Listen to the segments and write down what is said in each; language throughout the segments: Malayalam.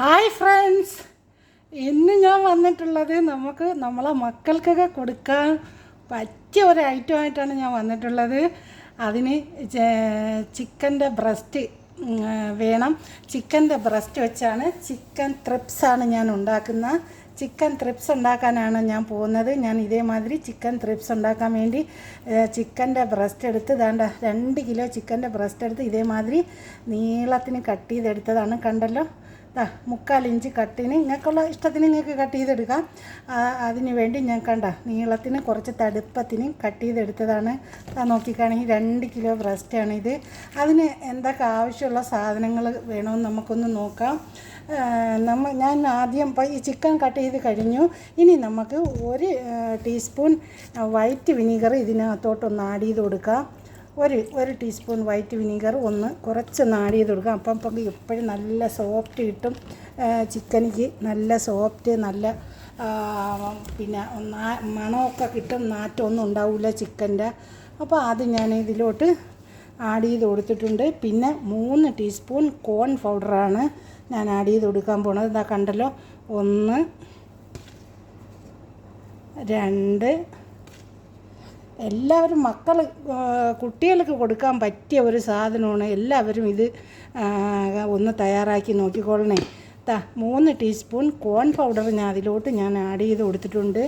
ഹായ് ഫ്രണ്ട്സ് ഇന്ന് ഞാൻ വന്നിട്ടുള്ളത് നമുക്ക് നമ്മളെ മക്കൾക്കൊക്കെ കൊടുക്കാൻ പറ്റിയ ഒരു ഐറ്റം ആയിട്ടാണ് ഞാൻ വന്നിട്ടുള്ളത്. അതിന് ചിക്കന്റെ ബ്രസ്റ്റ് വേണം. ചിക്കന്റെ ബ്രസ്റ്റ് വെച്ചാണ് ചിക്കൻ ത്രിപ്സാണ് ഞാൻ ഉണ്ടാക്കുന്ന ചിക്കൻ ത്രിപ്സ് ഉണ്ടാക്കാനാണ് ഞാൻ പോകുന്നത്. ഞാൻ ഇതേമാതിരി ചിക്കൻ ത്രിപ്സ് ഉണ്ടാക്കാൻ വേണ്ടി ചിക്കന്റെ ബ്രസ്റ്റ് എടുത്ത് ദാണ്ട രണ്ട് കിലോ ചിക്കന്റെ ബ്രസ്റ്റ് എടുത്ത് ഇതേമാതിരി നീളത്തിന് കട്ട് ചെയ്തെടുത്തതാണ്. കണ്ടല്ലോ? മുക്കാൽ ഇഞ്ച് കട്ടിന് നിങ്ങൾക്കുള്ള ഇഷ്ടത്തിന് നിങ്ങൾക്ക് കട്ട് ചെയ്തെടുക്കാം. അതിന് വേണ്ടി ഞാൻ കണ്ട നീളത്തിന് കുറച്ച് തടുപ്പത്തിന് കട്ട് ചെയ്തെടുത്തതാണ്. നോക്കിക്കാണെങ്കിൽ രണ്ട് കിലോ ബ്രസ്റ്റാണ് ഇത്. അതിന് എന്തൊക്കെ ആവശ്യമുള്ള സാധനങ്ങൾ വേണമെന്ന് നമുക്കൊന്ന് നോക്കാം. നമ്മൾ നമ്മ ഞാൻ ആദ്യം ഈ ചിക്കൻ കട്ട് ചെയ്ത് കഴിഞ്ഞു. ഇനി നമുക്ക് ഒരു ടീസ്പൂൺ വൈറ്റ് വിനീഗർ ഇതിനകത്തോട്ടൊന്ന് ആഡ് ചെയ്ത് കൊടുക്കാം. ഒരു ഒരു ടീസ്പൂൺ വൈറ്റ് വിനീഗർ ഒന്ന് കുറച്ച് ആഡ് ചെയ്ത് കൊടുക്കാം അപ്പം അപ്പം എപ്പോഴും നല്ല സോഫ്റ്റ് കിട്ടും. ചിക്കനിക്ക് നല്ല സോഫ്റ്റ് നല്ല പിന്നെ മണമൊക്കെ കിട്ടും. നാറ്റമൊന്നും ഉണ്ടാവില്ല ചിക്കന്റെ. അപ്പോൾ അത് ഞാൻ ഇതിലോട്ട് ആഡ് ചെയ്ത് കൊടുത്തിട്ടുണ്ട്. പിന്നെ മൂന്ന് ടീസ്പൂൺ കോൺ പൗഡറാണ് ഞാൻ ആഡ് ചെയ്ത് കൊടുക്കാൻ പോണത്. ഇതാ കണ്ടല്ലോ? ഒന്ന് രണ്ട് എല്ലാവരും മക്കൾ കുട്ടികൾക്ക് കൊടുക്കാൻ പറ്റിയ ഒരു സാധനമാണ് എല്ലാവരും ഇത് ഒന്ന് തയ്യാറാക്കി നോക്കിക്കൊള്ളണേ. താ മൂന്ന് ടീസ്പൂൺ കോൺ പൗഡർ ഞാൻ അതിലോട്ട് ഞാൻ ആഡ് ചെയ്ത് കൊടുത്തിട്ടുണ്ട്.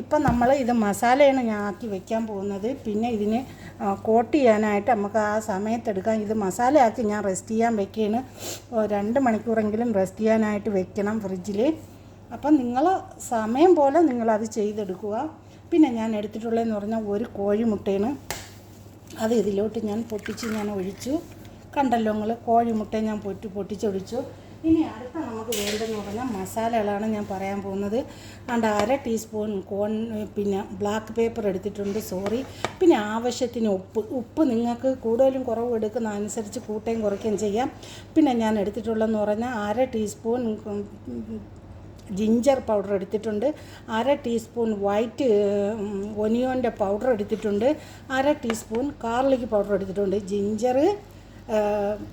ഇപ്പം നമ്മൾ ഇത് മസാലയാണ് ഞാൻ ആക്കി വെക്കാൻ പോകുന്നത്. പിന്നെ ഇതിന് കോട്ട് ചെയ്യാനായിട്ട് നമുക്ക് ആ സമയത്തെടുക്കാം. ഇത് മസാലയാക്കി ഞാൻ റെസ്റ്റ് ചെയ്യാൻ വെക്കുകയാണ് രണ്ട് മണിക്കൂറെങ്കിലും റെസ്റ്റ് ചെയ്യാനായിട്ട് വെക്കണം ഫ്രിഡ്ജിൽ അപ്പം നിങ്ങൾ സമയം പോലെ നിങ്ങളത് ചെയ്തെടുക്കുക. പിന്നെ ഞാൻ എടുത്തിട്ടുള്ളതെന്ന് പറഞ്ഞാൽ ഒരു കോഴിമുട്ടയാണ്. അത് ഇതിലോട്ട് ഞാൻ പൊട്ടിച്ച് ഞാൻ ഒഴിച്ചു. കണ്ടല്ലോ നിങ്ങൾ കോഴിമുട്ട ഞാൻ പൊട്ടി പൊട്ടിച്ചൊഴിച്ചു ഇനി അടുത്ത നമുക്ക് വേണ്ടതെന്ന് പറഞ്ഞാൽ മസാലകളാണ് ഞാൻ പറയാൻ പോകുന്നത്. അണ്ട് അര ടീസ്പൂൺ കോൺ പിന്നെ ബ്ലാക്ക് പേപ്പർ എടുത്തിട്ടുണ്ട് സോറി. പിന്നെ ആവശ്യത്തിന് ഉപ്പ്. ഉപ്പ് നിങ്ങൾക്ക് കൂടുതലും കുറവ് എടുക്കുന്ന അനുസരിച്ച് കൂട്ടുകയും കുറയ്ക്കുകയും ചെയ്യാം. പിന്നെ ഞാൻ എടുത്തിട്ടുള്ളതെന്ന് പറഞ്ഞാൽ അര ടീസ്പൂൺ ജിഞ്ചർ പൗഡർ എടുത്തിട്ടുണ്ട്. അര ടീസ്പൂൺ വൈറ്റ് ഒനിയോന്റെ പൗഡർ എടുത്തിട്ടുണ്ട്. അര ടീസ്പൂൺ കാർലിക് പൗഡർ എടുത്തിട്ടുണ്ട്. ജിഞ്ചർ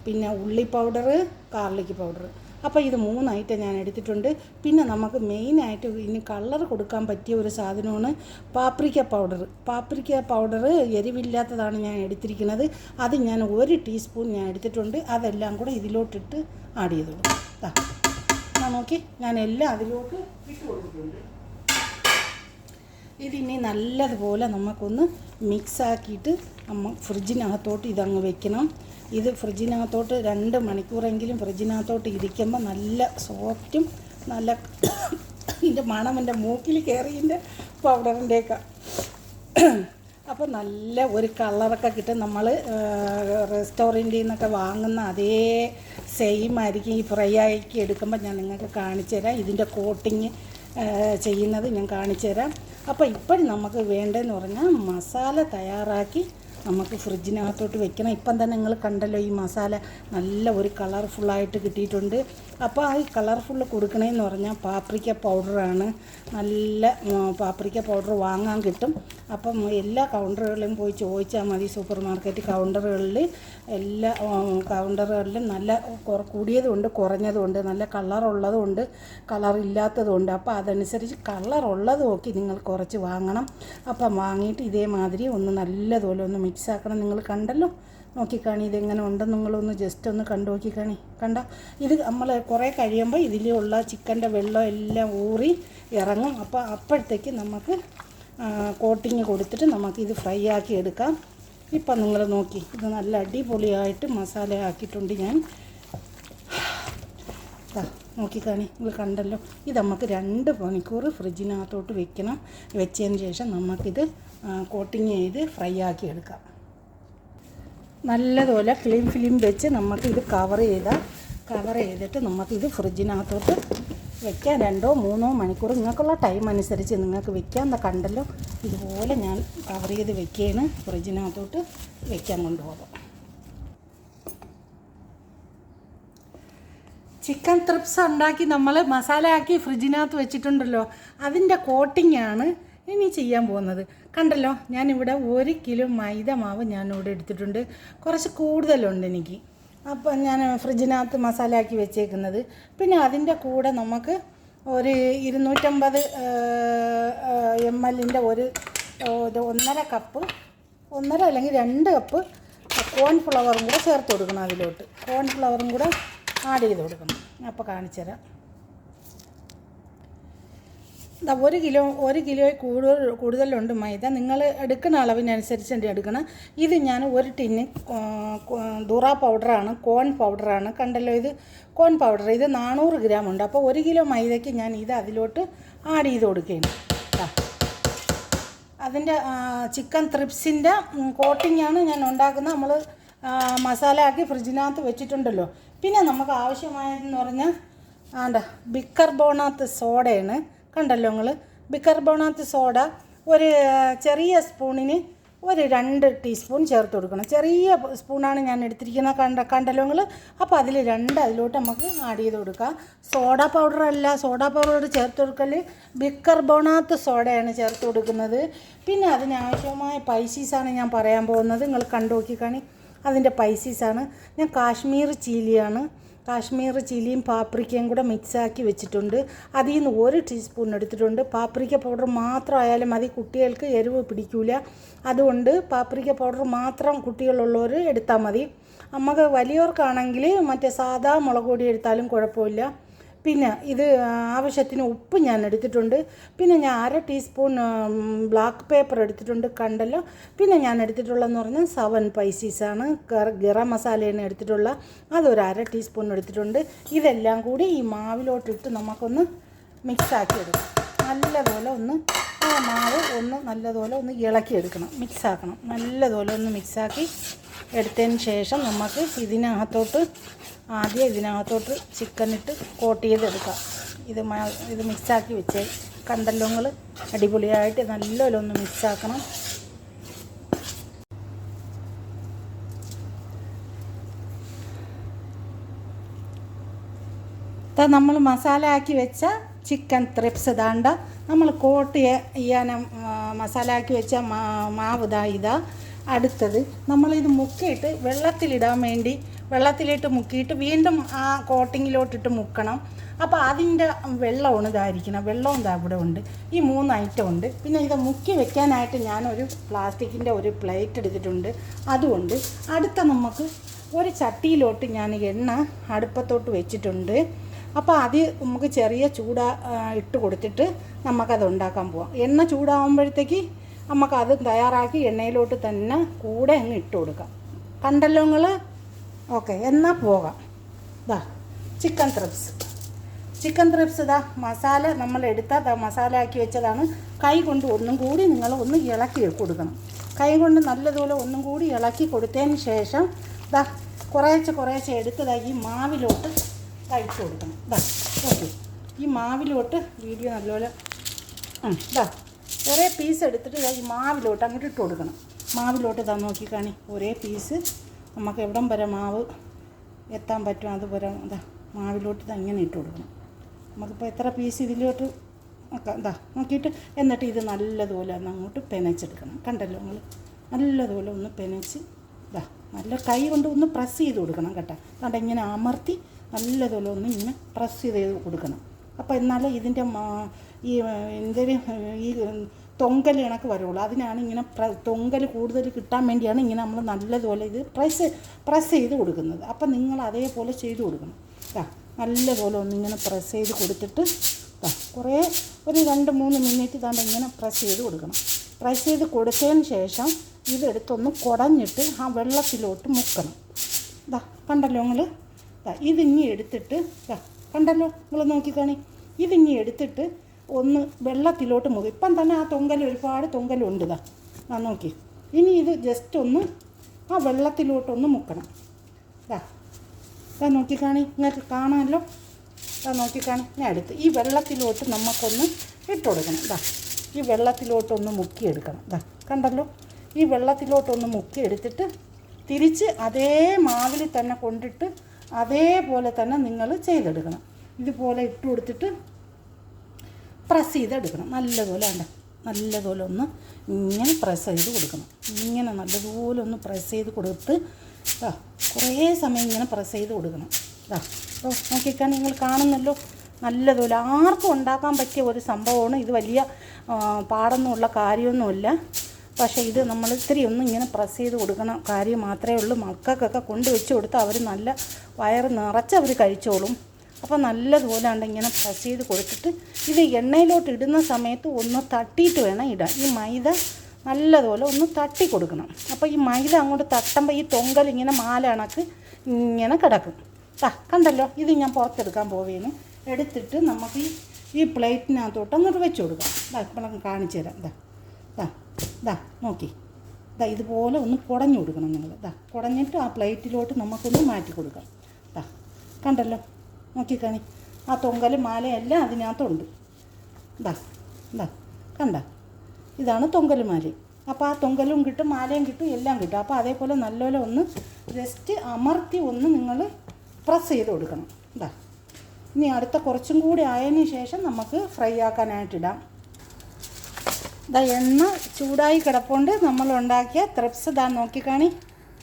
പിന്നെ ഉള്ളി പൗഡർ കാർലിക് പൗഡർ അപ്പോൾ ഇത് മൂന്നായിട്ട് ഞാൻ എടുത്തിട്ടുണ്ട്. പിന്നെ നമുക്ക് മെയിനായിട്ട് ഇനി കളർ കൊടുക്കാൻ പറ്റിയ ഒരു സാധനമാണ് പാപ്രിക്ക പൗഡർ പാപ്രിക്ക പൗഡർ എരിവില്ലാത്തതാണ് ഞാൻ എടുത്തിരിക്കുന്നത്. അത് ഞാൻ ഒരു ടീസ്പൂൺ ഞാൻ എടുത്തിട്ടുണ്ട്. അതെല്ലാം കൂടെ ഇതിലോട്ടിട്ട് ആഡ് ചെയ്തോളൂ. നോക്കി. ഞാൻ എല്ലാം അതിലോട്ട് ഇട്ട് കൊടുത്തിട്ടുണ്ട്. ഇതിനി നല്ലതുപോലെ നമുക്കൊന്ന് മിക്സാക്കിയിട്ട് നമ്മൾ നമ്മ ഫ്രിഡ്ജിനകത്തോട്ട് ഇതങ്ങ് വെക്കണം. ഇത് ഫ്രിഡ്ജിനകത്തോട്ട് രണ്ട് മണിക്കൂറെങ്കിലും ഫ്രിഡ്ജിനകത്തോട്ട് ഇരിക്കുമ്പോൾ നല്ല സോഫ്റ്റും നല്ല ഇതിന്റെ മണം എന്റെ മൂക്കിൽ കയറിയതിന്റെ പൗഡറിന്റെയൊക്കെ അപ്പോൾ നല്ല ഒരു കളറൊക്കെ കിട്ടും. നമ്മൾ റെസ്റ്റോറന്റിൽ നിന്നൊക്കെ വാങ്ങുന്ന അതേ സെയിം ആയിരിക്കും. ഈ ഫ്രൈ ആക്കി എടുക്കുമ്പോൾ ഞാൻ നിങ്ങൾക്ക് കാണിച്ചു തരാം. ഇതിന്റെ കോട്ടിങ് ചെയ്യുന്നത് ഞാൻ കാണിച്ചു തരാം. അപ്പോൾ ഇപ്പോഴും നമുക്ക് വേണ്ടതെന്ന് പറഞ്ഞാൽ മസാല തയ്യാറാക്കി നമുക്ക് ഫ്രിഡ്ജിനകത്തോട്ട് വെക്കണം. ഇപ്പം തന്നെ നിങ്ങൾ കണ്ടല്ലോ ഈ മസാല നല്ല ഒരു കളർഫുള്ളായിട്ട് കിട്ടിയിട്ടുണ്ട്. അപ്പോൾ ആ ഈ കളർഫുള്ള് കൊടുക്കണേന്ന് പറഞ്ഞാൽ പാപ്രിക്ക പൗഡറാണ്. നല്ല പാപ്രിക്ക പൗഡർ വാങ്ങാൻ കിട്ടും. അപ്പം എല്ലാ കൗണ്ടറുകളിലും പോയി ചോദിച്ചാൽ മതി സൂപ്പർ മാർക്കറ്റ് കൗണ്ടറുകളിൽ എല്ലാ കൗണ്ടറുകളിലും നല്ല കുറ- കൂടിയതുമുണ്ട് കുറഞ്ഞതുമുണ്ട് നല്ല കളറുള്ളതുമുണ്ട് കളറില്ലാത്തതുമുണ്ട് അപ്പോൾ അതനുസരിച്ച് കളറുള്ളത് നോക്കി നിങ്ങൾ കുറച്ച് വാങ്ങണം. അപ്പം വാങ്ങിയിട്ട് ഇതേമാതിരി ഒന്ന് നല്ലതുപോലെ ഒന്ന് മിക്സ് ആക്കണം നിങ്ങൾ കണ്ടല്ലോ? നോക്കിക്കാണി ഇതെങ്ങനെ ഉണ്ടെന്ന് നിങ്ങളൊന്ന് ജസ്റ്റ് ഒന്ന് കണ്ടു നോക്കിക്കാണി. കണ്ട ഇത് നമ്മൾ കുറേ കഴിയുമ്പോൾ ഇതിലുള്ള ചിക്കന്റെ വെള്ളം എല്ലാം ഊറി ഇറങ്ങും. അപ്പോൾ അപ്പോഴത്തേക്ക് നമുക്ക് കോട്ടിങ് കൊടുത്തിട്ട് നമുക്ക് ഇത് ഫ്രൈ ആക്കി എടുക്കാം. ഇപ്പം നിങ്ങൾ നോക്കി ഇത് നല്ല അടിപൊളിയായിട്ട് മസാല ആക്കിയിട്ടുണ്ട് ഞാൻ. നോക്കിക്കാണി നിങ്ങൾ കണ്ടല്ലോ. ഇത് നമുക്ക് രണ്ട് മണിക്കൂർ ഫ്രിഡ്ജിനകത്തോട്ട് വെക്കണം. വെച്ചതിന് ശേഷം നമുക്കിത് കോട്ടിങ് ചെയ്ത് ഫ്രൈ ആക്കി എടുക്കാം. നല്ലതുപോലെ ക്ലീൻ ഫിലിം വെച്ച് നമുക്കിത് കവർ ചെയ്താൽ കവർ ചെയ്തിട്ട് നമുക്കിത് ഫ്രിഡ്ജിനകത്തോട്ട് വെക്കാൻ രണ്ടോ മൂന്നോ മണിക്കൂർ നിങ്ങൾക്കുള്ള ടൈം അനുസരിച്ച് നിങ്ങൾക്ക് വെക്കാൻ കണ്ടല്ലോ ഇതുപോലെ ഞാൻ കവർ ചെയ്ത് വെക്കുകയാണ്. ഫ്രിഡ്ജിനകത്തോട്ട് വെക്കാൻ കൊണ്ടുപോകാം. ചിക്കൻ ത്രിപ്സ് ഉണ്ടാക്കി നമ്മൾ മസാലയാക്കി ഫ്രിഡ്ജിനകത്ത് വെച്ചിട്ടുണ്ടല്ലോ. അതിന്റെ കോട്ടിങ്ങാണ് ഇനി ചെയ്യാൻ പോകുന്നത്. കണ്ടല്ലോ ഞാനിവിടെ ഒരു കിലോ മൈദ മാവ് ഞാനിവിടെ എടുത്തിട്ടുണ്ട്. കുറച്ച് കൂടുതലുണ്ട് എനിക്ക്. അപ്പോൾ ഞാൻ ഫ്രിഡ്ജിനകത്ത് മസാല ആക്കി വെച്ചേക്കുന്നത്. പിന്നെ അതിന്റെ കൂടെ നമുക്ക് ഒരു ഇരുന്നൂറ്റമ്പത് എം എല്ലിന്റെ ഒരു ഒന്നര കപ്പ് ഒന്നര അല്ലെങ്കിൽ രണ്ട് കപ്പ് കോൺഫ്ലവറും കൂടെ ചേർത്ത് കൊടുക്കണം അതിലോട്ട്. കോൺഫ്ലവറും കൂടെ ആഡ് ചെയ്ത് കൊടുക്കണം. അപ്പോൾ കാണിച്ചു തരാം ഒരു കിലോ ഒരു കിലോയിൽ കൂടുതൽ കൂടുതലുണ്ട് മൈദ. നിങ്ങൾ എടുക്കുന്ന അളവിനനുസരിച്ച് എന്റെ എടുക്കണം. ഇത് ഞാൻ ഒരു ടിന്ന് ദുറ പൗഡറാണ് കോൺ പൗഡറാണ്. കണ്ടല്ലോ ഇത്? Corn powder. ഇത് നാനൂറ് ഗ്രാം ഉണ്ട്. അപ്പോൾ ഒരു കിലോ മൈദയ്ക്ക് ഞാൻ ഇത് അതിലോട്ട് ആഡ് ചെയ്ത് കൊടുക്കുകയാണ്. അതിന്റെ ചിക്കൻ ത്രിപ്സിന്റെ കോട്ടിങ്ങാണ് ഞാൻ ഉണ്ടാക്കുന്നത്. നമ്മൾ മസാല ആക്കി ഫ്രിഡ്ജിനകത്ത് വെച്ചിട്ടുണ്ടല്ലോ. പിന്നെ നമുക്ക് ആവശ്യമായതെന്ന് പറഞ്ഞാൽ ആണ്ട ബിക്കർ ബോണാത്ത് സോഡയാണ്. കണ്ടല്ലോ നിങ്ങൾ ബിക്കർബോണാത്ത് സോഡ ഒരു ചെറിയ സ്പൂണിന് ഒരു രണ്ട് ടീസ്പൂൺ ചേർത്ത് കൊടുക്കണം. ചെറിയ സ്പൂണാണ് ഞാൻ എടുത്തിരിക്കുന്നത് കണ്ട കണ്ടല്ലോ നിങ്ങൾ അപ്പോൾ അതിൽ രണ്ട് അതിലോട്ട് നമുക്ക് ആഡ് ചെയ്ത് കൊടുക്കാം. സോഡ പൗഡർ അല്ല സോഡ പൗഡർ ചേർത്ത് കൊടുക്കൽ ബിക്കർബോണാത്ത് സോഡയാണ് ചേർത്ത് കൊടുക്കുന്നത്. പിന്നെ അതിനാവശ്യമായ പൈസീസാണ് ഞാൻ പറയാൻ പോകുന്നത്. നിങ്ങൾ കണ്ടു നോക്കിക്കാണി. അതിന്റെ പൈസീസാണ് ഞാൻ കാശ്മീർ ചീലിയാണ് കാശ്മീർ ചില്ലിയും പാപ്രിക്കയും കൂടെ മിക്സാക്കി വെച്ചിട്ടുണ്ട്. അതിൽ നിന്ന് ഒരു ടീസ്പൂൺ എടുത്തിട്ടുണ്ട്. പാപ്രിക്ക പൗഡർ മാത്രമായാലും മതി. കുട്ടികൾക്ക് എരിവ് പിടിക്കില്ല അതുകൊണ്ട് പാപ്രിക്ക പൗഡർ മാത്രം കുട്ടികളുള്ളവർ എടുത്താൽ മതി. നമുക്ക് വലിയവർക്കാണെങ്കിൽ മറ്റേ സാധാ മുളക് പൊടി എടുത്താലും കുഴപ്പമില്ല. പിന്നെ ഇത് ആവശ്യത്തിന് ഉപ്പ് ഞാൻ എടുത്തിട്ടുണ്ട്. പിന്നെ ഞാൻ അര ടീസ്പൂൺ ബ്ലാക്ക് പേപ്പർ എടുത്തിട്ടുണ്ട് കണ്ടല്ലോ. പിന്നെ ഞാൻ എടുത്തിട്ടുള്ളതെന്ന് പറഞ്ഞാൽ സെവൻ പൈസീസാണ് ഗരം മസാലയാണ് എടുത്തിട്ടുള്ള. അതൊരു അര ടീസ്പൂൺ എടുത്തിട്ടുണ്ട്. ഇതെല്ലാം കൂടി ഈ മാവിലോട്ടിട്ട് നമുക്കൊന്ന് മിക്സാക്കി എടുക്കാം നല്ലതുപോലെ ഒന്ന് ആ മാവ് ഒന്ന് നല്ലതുപോലെ ഒന്ന് ഇളക്കി ഇളക്കിയെടുക്കണം. മിക്സാക്കണം. നല്ലതുപോലെ ഒന്ന് മിക്സാക്കി എടുത്തതിന് ശേഷം നമുക്ക് ഇതിനകത്തോട്ട് ആദ്യം ഇതിനകത്തോട്ട് ചിക്കൻ ഇട്ട് കോട്ട് ചെയ്തെടുക്കാം ഇത് ഇത് മിക്സാക്കി വെച്ചേ. കണ്ടല്ലോങ്ങൾ അടിപൊളിയായിട്ട് നല്ലൊന്ന് മിക്സാക്കണം നമ്മൾ മസാല ആക്കി വെച്ച ചിക്കൻ ത്രിപ്സ് ഇതാണ്ട് നമ്മൾ കോട്ട് ചെയ്യാൻ മസാല ആക്കി വെച്ച മാവ് ഇതാ ഇതാ. അടുത്തത് നമ്മളിത് മുക്കിയിട്ട് വെള്ളത്തിലിടാൻ വേണ്ടി വെള്ളത്തിലിട്ട് മുക്കിയിട്ട് വീണ്ടും ആ കോട്ടിങ്ങിലോട്ടിട്ട് മുക്കണം. അപ്പോൾ അതിന്റെ വെള്ളമാണ് ഇതായിരിക്കണം വെള്ളവും ഇതാ ഇവിടെ ഉണ്ട്. ഈ മൂന്ന് ഐറ്റം ഉണ്ട്. പിന്നെ ഇത് മുക്കി വെക്കാനായിട്ട് ഞാനൊരു പ്ലാസ്റ്റിക്കിന്റെ ഒരു പ്ലേറ്റ് എടുത്തിട്ടുണ്ട്. അതുകൊണ്ട് അടുത്ത നമുക്ക് ഒരു ചട്ടിയിലോട്ട് ഞാൻ എണ്ണ അടുപ്പത്തോട്ട് വെച്ചിട്ടുണ്ട്. അപ്പോൾ അത് നമുക്ക് ചെറിയ ചൂടാ ഇട്ട് കൊടുത്തിട്ട് നമുക്കത് ഉണ്ടാക്കാൻ പോവാം. എണ്ണ ചൂടാകുമ്പോഴത്തേക്ക് നമുക്കത് തയ്യാറാക്കി എണ്ണയിലോട്ട് തന്നെ കൂടെ അങ്ങ് ഇട്ട് കൊടുക്കാം. കണ്ടല്ലോ നിങ്ങൾ ഓക്കെ എന്നാൽ പോകാം. ഇതാ ചിക്കൻ ത്രിപ്സ് ചിക്കൻ ത്രിപ്സ് ഇതാ മസാല നമ്മൾ എടുത്ത മസാല ആക്കി വെച്ചതാണ്. കൈ കൊണ്ട് ഒന്നും കൂടി നിങ്ങൾ ഒന്ന് ഇളക്കി കൊടുക്കണം. കൈ കൊണ്ട് നല്ലതുപോലെ ഒന്നും കൂടി ഇളക്കി കൊടുത്തതിന് ശേഷം ഇതാ കുറേശ്ശെ കുറേശ്ശെ എടുത്തതാ ഈ മാവിലോട്ട് കഴിച്ചു കൊടുക്കണം. ഇതാ ഓക്കെ ഈ മാവിലോട്ട് വീഡിയോ നല്ലപോലെ ഇതാ ഒരേ പീസ് എടുത്തിട്ട് ഈ മാവിലോട്ട് അങ്ങോട്ട് ഇട്ട് കൊടുക്കണം. മാവിലോട്ട് ഇതാ നോക്കിക്കാണി ഒരേ പീസ് നമുക്ക് എവിടം വരെ മാവ് എത്താൻ പറ്റും അതുപോലെ ഇതാ മാവിലോട്ട് ഇത് ഇങ്ങനെ ഇട്ട് കൊടുക്കണം. നമുക്കിപ്പോൾ എത്ര പീസ് ഇതിലോട്ട് ഇതാ നോക്കിയിട്ട് എന്നിട്ട് ഇത് നല്ലതുപോലെ ഒന്ന് അങ്ങോട്ട് പെനച്ചെടുക്കണം. കണ്ടല്ലോ നിങ്ങൾ നല്ലതുപോലെ ഒന്ന് പെനച്ച് ഇതാ നല്ല കൈ കൊണ്ട് ഒന്ന് പ്രസ് ചെയ്ത് കൊടുക്കണം കേട്ടോ. കണ്ട ഇങ്ങനെ അമർത്തി നല്ലതുപോലെ ഒന്ന് ഇങ്ങനെ പ്രസ് ചെയ്ത് കൊടുക്കണം. അപ്പോൾ എന്നാലേ ഇതിന്റെ ഈ എന്തൊരു ഈ തൊങ്കൽ കണക്ക് വരുള്ളൂ. അതിനാണ് ഇങ്ങനെ തൊങ്കൽ കൂടുതൽ കിട്ടാൻ വേണ്ടിയാണ് ഇങ്ങനെ നമ്മൾ നല്ലതുപോലെ ഇത് പ്രസ് പ്രസ് ചെയ്ത് കൊടുക്കുന്നത്. അപ്പം നിങ്ങൾ അതേപോലെ ചെയ്ത് കൊടുക്കണം. കേട്ടോ നല്ലപോലെ ഒന്നിങ്ങനെ പ്രസ് ചെയ്ത് കൊടുത്തിട്ട് ദാ കുറേ ഒരു രണ്ട് മൂന്ന് മിനിറ്റ് ഇതാണ്ട് ഇങ്ങനെ പ്രസ് ചെയ്ത് കൊടുക്കണം. പ്രസ് ചെയ്ത് കൊടുത്തതിന് ശേഷം ഇതെടുത്തൊന്ന് കുടഞ്ഞിട്ട് ആ വെള്ളത്തിലോട്ട് മുക്കണം. ഇതാ കണ്ടല്ലോ നിങ്ങൾ ഇതിങ്ങി എടുത്തിട്ട് ദാ കണ്ടല്ലോ? നിങ്ങൾ നോക്കിക്കാണി. ഇതിങ്ങി എടുത്തിട്ട് ഒന്ന് വെള്ളത്തിലോട്ട് മുഖം ഇപ്പം തന്നെ ആ തൊങ്കൽ ഒരുപാട് തൊങ്കലുണ്ട് ഇതാ ആ നോക്കി. ഇനി ഇത് ജസ്റ്റ് ഒന്ന് ആ വെള്ളത്തിലോട്ടൊന്ന് മുക്കണം. ഇതാ ഇതാ നോക്കിക്കാണി. ഇങ്ങനെ കാണാമല്ലോ? ഇതാ നോക്കിക്കാണി. ഞാൻ എടുത്ത് ഈ വെള്ളത്തിലോട്ട് നമുക്കൊന്ന് ഇട്ട് കൊടുക്കണം ഇതാ ഈ വെള്ളത്തിലോട്ടൊന്ന് മുക്കിയെടുക്കണം. ഇതാ കണ്ടല്ലോ? ഈ വെള്ളത്തിലോട്ടൊന്ന് മുക്കിയെടുത്തിട്ട് തിരിച്ച് അതേ മാവിൽ തന്നെ കൊണ്ടിട്ട് അതേപോലെ തന്നെ നിങ്ങൾ ചെയ്തെടുക്കണം. ഇതുപോലെ ഇട്ട് കൊടുത്തിട്ട് പ്രസ് ചെയ്തെടുക്കണം. നല്ലതുപോലെ വേണ്ട നല്ലതുപോലെ ഒന്ന് ഇങ്ങനെ പ്രസ് ചെയ്ത് കൊടുക്കണം. ഇങ്ങനെ നല്ലതുപോലെ ഒന്ന് പ്രസ് ചെയ്ത് കൊടുത്ത് ആ കുറേ സമയം ഇങ്ങനെ പ്രസ് ചെയ്ത് കൊടുക്കണം. ഇതാ അപ്പോൾ നോക്കിക്കാൻ നിങ്ങൾ കാണുന്നല്ലോ നല്ലതുപോലെ ആർക്കും ഉണ്ടാക്കാൻ പറ്റിയ ഒരു സംഭവമാണ്. ഇത് വലിയ പാടൊന്നുമുള്ള കാര്യമൊന്നുമില്ല. പക്ഷേ ഇത് നമ്മൾ ഇത്തിരി ഒന്നും ഇങ്ങനെ പ്രസ് ചെയ്ത് കൊടുക്കണ കാര്യം മാത്രമേ ഉള്ളൂ. മക്കൾക്കൊക്കെ കൊണ്ടുവച്ച് കൊടുത്ത് അവർ നല്ല വയറ് നിറച്ച് അവർ കഴിച്ചോളും. അപ്പോൾ നല്ലതുപോലെ ഉണ്ട് ഇങ്ങനെ പ്രസ് ചെയ്ത് കൊടുത്തിട്ട് ഇത് എണ്ണയിലോട്ട് ഇടുന്ന സമയത്ത് ഒന്ന് തട്ടിയിട്ട് വേണം ഇടാൻ. ഈ മൈദ നല്ലതുപോലെ ഒന്ന് തട്ടി കൊടുക്കണം. അപ്പോൾ ഈ മൈദ അങ്ങോട്ട് തട്ടുമ്പോൾ ഈ തൊങ്കൽ ഇങ്ങനെ മാലണക്ക് ഇങ്ങനെ കിടക്കും. ദാ കണ്ടല്ലോ? ഇത് ഞാൻ പുറത്തെടുക്കാൻ പോവേന് എടുത്തിട്ട് നമുക്ക് ഈ ഈ പ്ലേറ്റിനകത്തോട്ട് അങ്ങോട്ട് വെച്ച് കൊടുക്കാം. ഇതാ ഇപ്പം കാണിച്ചു തരാം. ഇതാ ഇതാ ഇതാ നോക്കി. ഇതാ ഇതുപോലെ ഒന്ന് കുടഞ്ഞു കൊടുക്കണം നിങ്ങൾ. ഇതാ കുടഞ്ഞിട്ട് ആ പ്ലേറ്റിലോട്ട് നമുക്കൊന്ന് മാറ്റി കൊടുക്കാം. ഇതാ കണ്ടല്ലോ? നോക്കിക്കാണി. ആ തൊങ്കലും മാലയെല്ലാം അതിനകത്തുണ്ട്. ദാ ദാ കണ്ട? ഇതാണ് തൊങ്കലുമാല അപ്പോൾ ആ തൊങ്കലും കിട്ടും മാലയും കിട്ടും എല്ലാം കിട്ടും. അപ്പോൾ അതേപോലെ നല്ലപോലെ ഒന്ന് ജസ്റ്റ് അമർത്തി ഒന്ന് നിങ്ങൾ പ്രസ് ചെയ്ത് കൊടുക്കണം. ഇതാ ഇനി അടുത്ത കുറച്ചും കൂടി ആയതിന് ശേഷം നമുക്ക് ഫ്രൈ ആക്കാനായിട്ടിടാം ഇതാ എണ്ണ ചൂടായി കിടപ്പുണ്ട്. നമ്മൾ ഉണ്ടാക്കിയ ത്രിപ്സ് ഇതാ നോക്കിക്കാണി.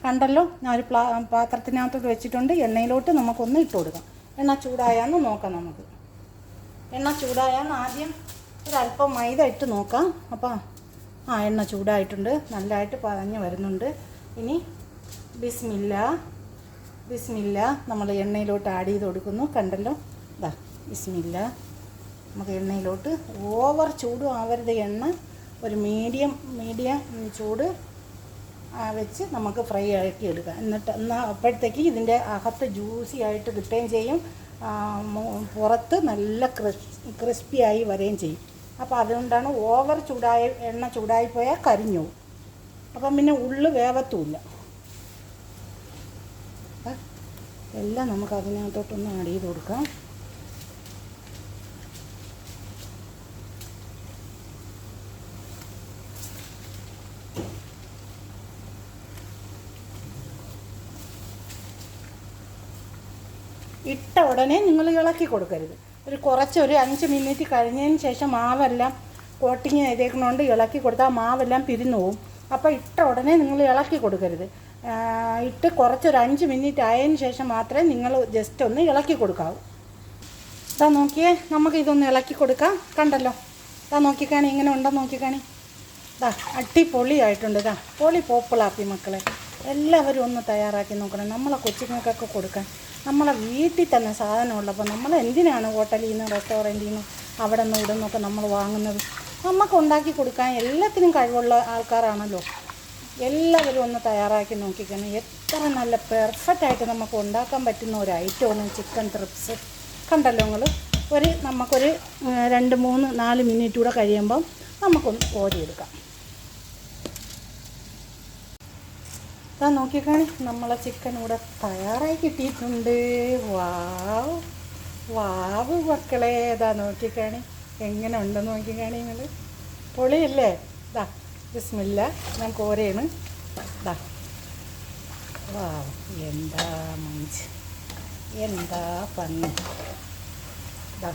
കണ്ടല്ലോ ഞാൻ ഒരു പ്ലാ പാത്രത്തിനകത്തോട്ട് വെച്ചിട്ടുണ്ട്. എണ്ണയിലോട്ട് നമുക്കൊന്ന് ഇട്ട് കൊടുക്കാം. എണ്ണ ചൂടായാന്ന് നോക്കാം നമുക്ക്. എണ്ണ ചൂടായാന്ന് ആദ്യം ഒരല്പം മൈദ ഇട്ട് നോക്കാം. അപ്പോൾ ആ എണ്ണ ചൂടായിട്ടുണ്ട്. നല്ലതായിട്ട് പതഞ്ഞ് വരുന്നുണ്ട്. ഇനി ബിസ്മില്ല ബിസ്മില്ല നമ്മൾ എണ്ണയിലോട്ട് ആഡ് ചെയ്ത് കൊടുക്കുന്നു. കണ്ടല്ലോ? ഇതാ ബിസ്മില്ല. നമുക്ക് എണ്ണയിലോട്ട് ഓവർ ചൂടും ആവരുത് എണ്ണ. ഒരു മീഡിയം മീഡിയം ചൂട് വെച്ച് നമുക്ക് ഫ്രൈ ആക്കി എടുക്കാം. എന്നിട്ട് എന്നാൽ അപ്പോഴത്തേക്ക് ഇതിന്റെ അകത്ത് ജ്യൂസി ആയിട്ട് കിട്ടുകയും ചെയ്യും. പുറത്ത് നല്ല ക്രിസ് ക്രിസ്പി ആയി വരികയും ചെയ്യും. അപ്പോൾ അതുകൊണ്ടാണ് ഓവർ ചൂടായ എണ്ണ ചൂടായി പോയാൽ കരിഞ്ഞു പോകും. അപ്പം പിന്നെ ഉള്ളു വേവത്തുമില്ല. എല്ലാം നമുക്ക് അതിനകത്തോട്ടൊന്ന് ആഡ് ചെയ്ത് കൊടുക്കാം. ഇട്ട ഉടനെ നിങ്ങൾ ഇളക്കി കൊടുക്കരുത്. ഒരു കുറച്ച് ഒരു അഞ്ച് മിനിറ്റ് കഴിഞ്ഞതിന് ശേഷം മാവെല്ലാം കോട്ടിങ് ചെയ്തേക്കണോണ്ട് ഇളക്കി കൊടുത്താൽ മാവെല്ലാം പിരിഞ്ഞു പോകും അപ്പോൾ ഇട്ട ഉടനെ നിങ്ങൾ ഇളക്കി കൊടുക്കരുത്. ഇട്ട് കുറച്ചൊരു അഞ്ച് മിനിറ്റ് ആയതിന് ശേഷം മാത്രമേ നിങ്ങൾ ജസ്റ്റ് ഒന്ന് ഇളക്കി കൊടുക്കാവൂ. ഇതാ നോക്കിയേ നമുക്ക് ഇതൊന്ന് ഇളക്കി കൊടുക്കാം. കണ്ടല്ലോ. ഇതാ നോക്കിക്കാണി ഇങ്ങനെ ഉണ്ടോ നോക്കിക്കാണി. ഇതാ അടിപൊളിയായിട്ടുണ്ട് ഇതാ പൊളി പോപ്പിളാപ്പി മക്കളെ. എല്ലാവരും ഒന്ന് തയ്യാറാക്കി നോക്കണം. നമ്മളെ കൊച്ചുങ്ങൾക്കൊക്കെ കൊടുക്കാൻ. നമ്മളെ വീട്ടിൽ തന്നെ സാധനം ഉള്ളപ്പോൾ നമ്മൾ എന്തിനാണ് ഹോട്ടലിൽ നിന്ന് റെസ്റ്റോറന്റിൽ നിന്ന് അവിടെ നിന്ന് ഇവിടെ നിന്നൊക്കെ നമ്മൾ വാങ്ങുന്നത്? നമുക്ക് ഉണ്ടാക്കി കൊടുക്കാൻ എല്ലാത്തിനും കഴിവുള്ള ആൾക്കാരാണല്ലോ. എല്ലാവരും ഒന്ന് തയ്യാറാക്കി നോക്കിക്കണം. എത്ര നല്ല പെർഫെക്റ്റായിട്ട് നമുക്ക് ഉണ്ടാക്കാൻ പറ്റുന്ന ഒരു ഐറ്റമാണ് ചിക്കൻ ത്രിപ്സ് കണ്ടല്ലോ നിങ്ങൾ ഒരു നമുക്കൊരു രണ്ട് മൂന്ന് നാല് മിനിറ്റ് കൂടെ കഴിയുമ്പം നമുക്കൊന്ന് കോരിയെടുക്കാം. ഇതാ നോക്കിക്കാണി നമ്മളെ ചിക്കൻ ഇവിടെ തയ്യാറായി കിട്ടിയിട്ടുണ്ട്. വാവ്. വാവ് മക്കളെ. ഇതാ നോക്കിക്കാണി എങ്ങനെ ഉണ്ടെന്ന് നോക്കിക്കാണി നിങ്ങൾ പൊളിയല്ലേ? ഇതാ ബിസ്മില്ല. ഞാൻ കോരയാണ്. ഇതാ. വാവ്. എന്താ മഞ്ച്. എന്താ പന്നി. ഇതാ.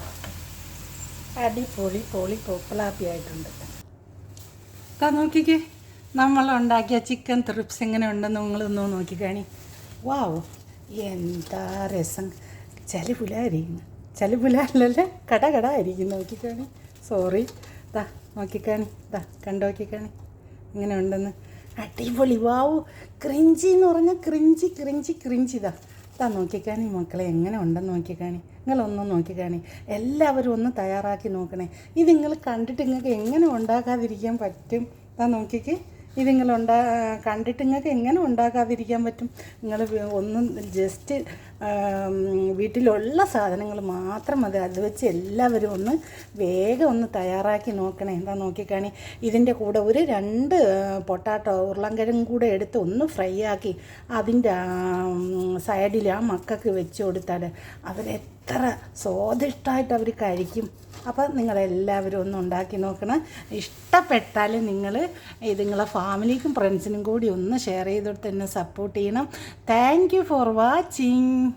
അടിപൊളി പൊളി പൊപ്പിളാപ്പി ആയിട്ടുണ്ട്. ഇതാ നോക്കിക്കേ. നമ്മൾ ഉണ്ടാക്കിയ ചിക്കൻ ത്രിപ്സ് എങ്ങനെ ഉണ്ടെന്ന് നിങ്ങളൊന്ന് നോക്കിക്കാണി. വാവ് എന്താ രസം. ചെലി പുലായിരിക്കുന്നു ചെലി ചലിപുലല്ലേ കട കട ആയിരിക്കും നോക്കിക്കാണി. സോറി ദാ നോക്കിക്കാണി. ദാ കണ്ടോക്കിക്കാണി ഇങ്ങനെ ഉണ്ടെന്ന് അടിപൊളി. വാവു ക്രിഞ്ചി എന്ന് പറഞ്ഞാൽ ക്രിഞ്ചി ക്രിഞ്ചി ക്രിഞ്ചി ഇതാ. ഇതാ നോക്കിക്കാണി മക്കളെ എങ്ങനെ ഉണ്ടെന്ന് നോക്കിക്കാണി. നിങ്ങളൊന്നും നോക്കിക്കാണി. എല്ലാവരും ഒന്ന് തയ്യാറാക്കി നോക്കണേ. ഇത് നിങ്ങൾ കണ്ടിട്ട് നിങ്ങൾക്ക് എങ്ങനെ ഉണ്ടാക്കാതിരിക്കാൻ പറ്റും? ഇതാ നോക്കിക്കേ. ഇത് നിങ്ങൾ ഉണ്ടാ കണ്ടിട്ട് നിങ്ങൾക്ക് എങ്ങനെ ഉണ്ടാക്കാതിരിക്കാൻ പറ്റും? നിങ്ങൾ ഒന്നും ജസ്റ്റ് വീട്ടിലുള്ള സാധനങ്ങൾ മാത്രം മതി. അത് വെച്ച് എല്ലാവരും ഒന്ന് വേഗം ഒന്ന് തയ്യാറാക്കി നോക്കണേ. എന്താ നോക്കിക്കാണി? ഇതിന്റെ കൂടെ ഒരു രണ്ട് പൊട്ടാട്ടോ ഉരുളൻകിഴങ്ങും കൂടെ എടുത്ത് ഒന്ന് ഫ്രൈ ആക്കി അതിന്റെ സൈഡിൽ ആ മക്കൾക്ക് വെച്ച് കൊടുത്താൽ അവരെത്ര സ്വാദിഷ്ടമായിട്ട് അവർ കഴിക്കും. അപ്പം നിങ്ങളെല്ലാവരും ഒന്ന് ഉണ്ടാക്കി നോക്കണം. ഇഷ്ടപ്പെട്ടാൽ നിങ്ങൾ ഇത് നിങ്ങളെ ഫാമിലിക്കും ഫ്രണ്ട്സിനും കൂടി ഒന്ന് ഷെയർ ചെയ്തിട്ട് തന്നെ സപ്പോർട്ട് ചെയ്യണം. Thank for watching